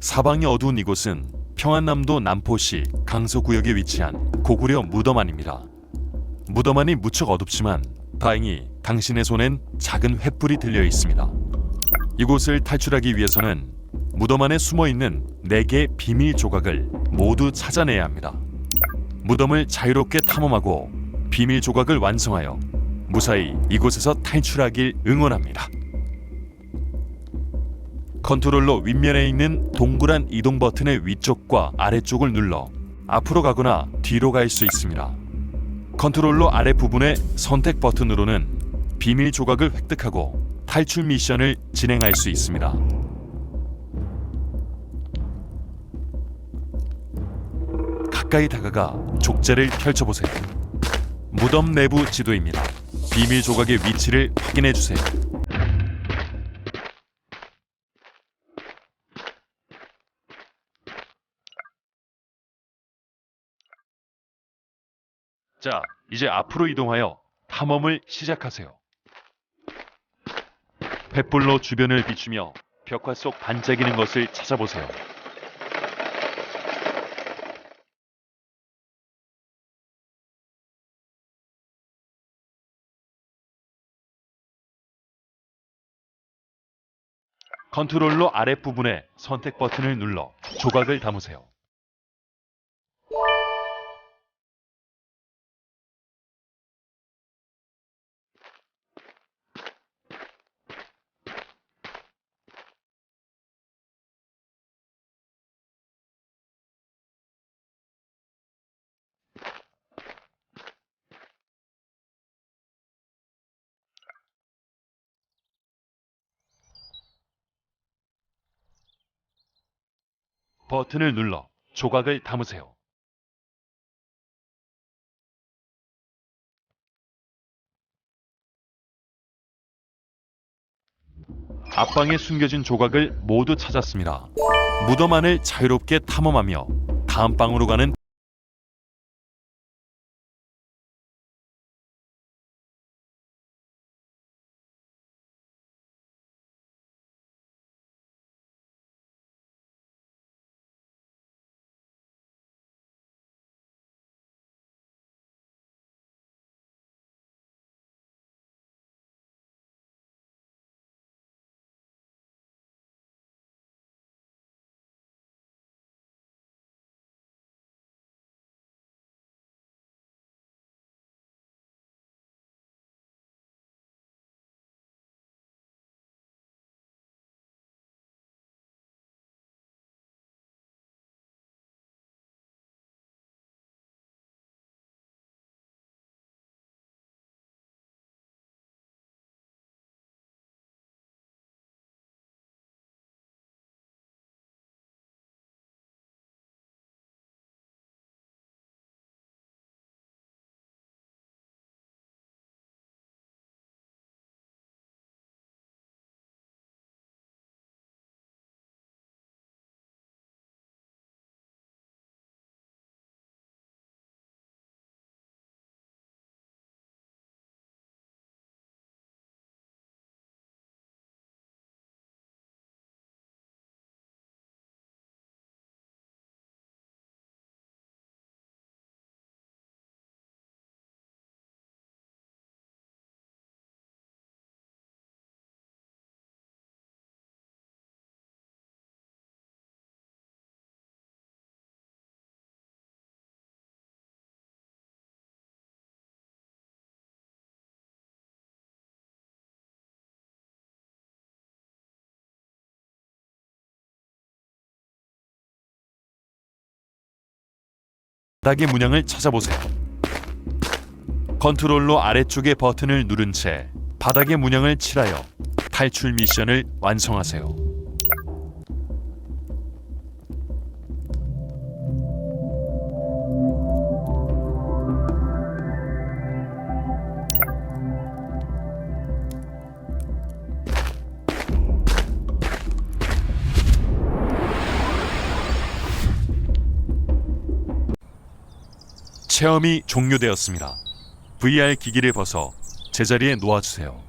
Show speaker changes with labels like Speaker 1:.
Speaker 1: 사방이 어두운 이곳은 평안남도 남포시 강서구역에 위치한 고구려 무덤안입니다. 무덤안이 무척 어둡지만 다행히 당신의 손엔 작은 횃불이 들려 있습니다. 이곳을 탈출하기 위해서는 무덤 안에 숨어 있는 네 개의 비밀 조각을 모두 찾아내야 합니다. 무덤을 자유롭게 탐험하고 비밀 조각을 완성하여 무사히 이곳에서 탈출하길 응원합니다. 컨트롤러 윗면에 있는 동그란 이동 버튼의 위쪽과 아래쪽을 눌러 앞으로 가거나 뒤로 갈 수 있습니다. 컨트롤러 아래 부분의 선택 버튼으로는 비밀 조각을 획득하고 탈출 미션을 진행할 수 있습니다. 가까이 다가가 족제를 펼쳐보세요. 무덤 내부 지도입니다. 비밀 조각의 위치를 확인해 주세요. 자, 이제 앞으로 이동하여 탐험을 시작하세요. 횃불로 주변을 비추며 벽화 속 반짝이는 것을 찾아보세요. 컨트롤러 아랫부분에 선택 버튼을 눌러 조각을 담으세요. 버튼을 눌러 조각을 담으세요. 앞방에 숨겨진 조각을 모두 찾았습니다. 무덤 안을 자유롭게 탐험하며 다음 방으로 가는 바닥의 문양을 찾아보세요. 컨트롤러 아래쪽의 버튼을 누른 채 바닥의 문양을 칠하여 탈출 미션을 완성하세요. 체험이 종료되었습니다. VR 기기를 벗어 제자리에 놓아주세요.